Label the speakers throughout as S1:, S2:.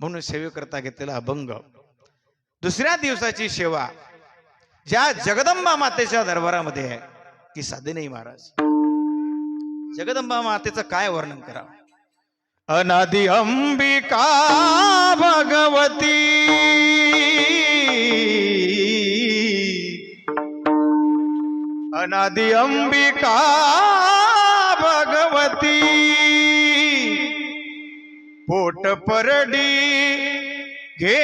S1: म्हणून सेवेकरता घेतलेला अभंग. दुसऱ्या दिवसाची सेवा ज्या जगदंबा मातेच्या दरबारामध्ये आहे ती साधे नाही महाराज. जगदंबा मातेचं काय वर्णन करा अनादि अंबिका भगवती. अनादि अंबिका भगवती. पोट परडी घे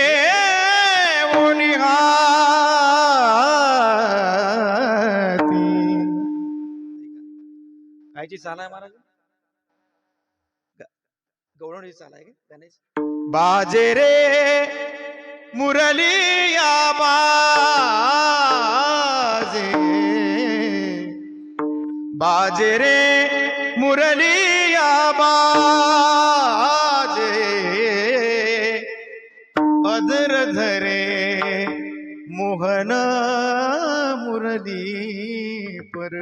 S1: कायची चाल आहे महाराज? गवळणीची चाल आहे का? गाण्याची बाजे रे मुरली या बाजे. बाजे रे मुरली या बाजे धरे मोहन मुरली पर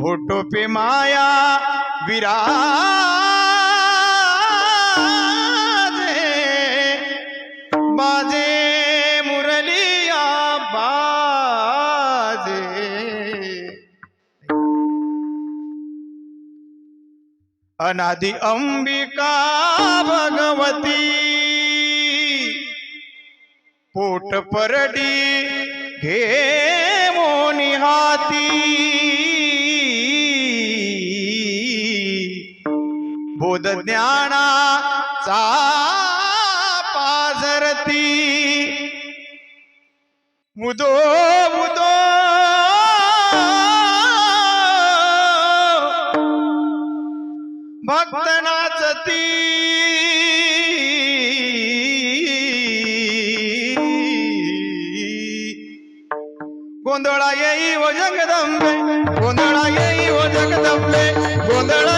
S1: होटो पे माया विरा बाजे मुरलिया बाजे अनादि अंबिका भगवती पोट परडी घे मोनी हाती. बोध ज्ञानाचा पाझरती. मुदो मुदो. भक्त नाचती ಗೊಂದಳ ಏಯಿ ಓ ಜಗದಂಬೆ ಗೊಂದಳ ಏಯಿ ಓ ಜಗದಂಬೆ ಗೊಂದಳ